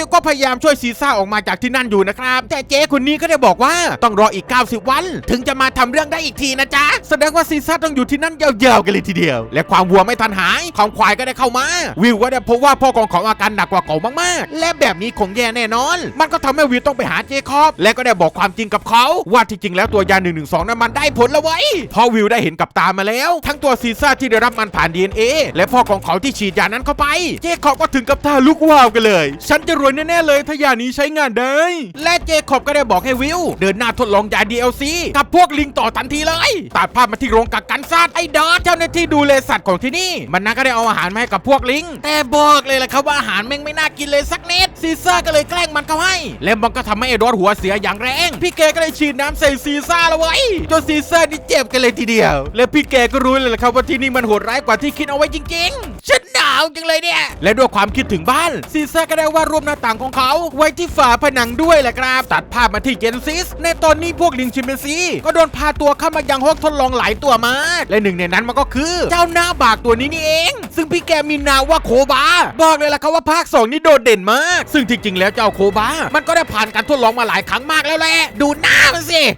วิวก็พยายามช่วยซีซ่าออกมาจากที่นั่นอยู่นะครับ แต่เจ๊คนนี้ก็ได้บอกว่าต้องรออีก 90 วัน ถึงจะมาทำเรื่องได้อีกทีนะจ๊ะ แสดงว่าซีซ่าต้องอยู่ที่นั่นยาวๆกันเลยทีเดียว และความวัวไม่ทันหาย ของควายก็ได้เข้ามา วิวก็ได้พบว่าพ่อของของอาการหนักกว่าเก่ามากๆ และแบบนี้คงแย่แน่นอน มันก็ทำให้วิวต้องไปหาเจคอบ และก็ได้บอกความจริงกับเขา ว่าที่จริงแล้วตัวยา1นึนั้นมันได้ผลแล้วไว้พอวิวได้เห็นกับตามาแล้ว ทั้งตัวซีซ่าที่ได้รับมันผ่าน DNA และพ่อของเขาที่ฉีดยานั้นเข้าไป เจคอบก็ถึงกับท่าลุกวาวกันเลย ฉันจะรวยแน่ๆเลยถ้ายานี้ใช้งานได้ และเจคอบก็ได้บอกให้วิวเดินหน้าทดลองยา DLC กับพวกลิงต่อทันทีเลยตัดภาพมาที่โรงกักกันสัตว์ไอ้ดอสเจ้าหน้าที่ดูแลสัตว์ของที่นี่มันนั้นก็ได้เอาอาหารมาให้กับพวกลิง แต่บอกเลยแหละครับว่าอาหารแม่งไม่น่ากินเลยสักนิดซีซ่าก็เลยแกล้งมันเข้าให้ และมันก็ทำให้ไอ้ดอสหัวเสียอย่างแรง พี่แกก็เลยฉีดน้ำใส่ซีซ่าแล้วไว้ยจนซีซ่านี่เจ็บกันเลยทีเดียว และพี่แกก็รู้เลยแหละครับว่าที่นี่มันโหดร้ายกว่าที่คิดเอาไว้จริงๆฉันาวจังเลยเนี่ย และด้วยความคิดถึงบ้านซีซ่าก็ได้วาดรูปหน้าต่างของเขาไว้ที่ฝาผนังด้วยแหละครับ ตัดภาพมาที่เจนซิส ในตอนนี้พวกลิงชิมเปนซีก็โดนพาตัวเข้ามายังห้องทดลองหลายตัวมาก และหนึ่งในนั้นมันก็คือ เจ้าหน้าบากตัวนี้นี่เอง ซึ่งพี่แกมีนามว่าโคบา บอกเลยล่ะครับว่าภาค 2 นี่โดดเด่นมาก ซึ่งจริงๆแล้วเจ้าโคบา มันก็ได้ผ่านการทดลองมาหลายครั้งมากแล้วแหละ ดูหน้ามันสิ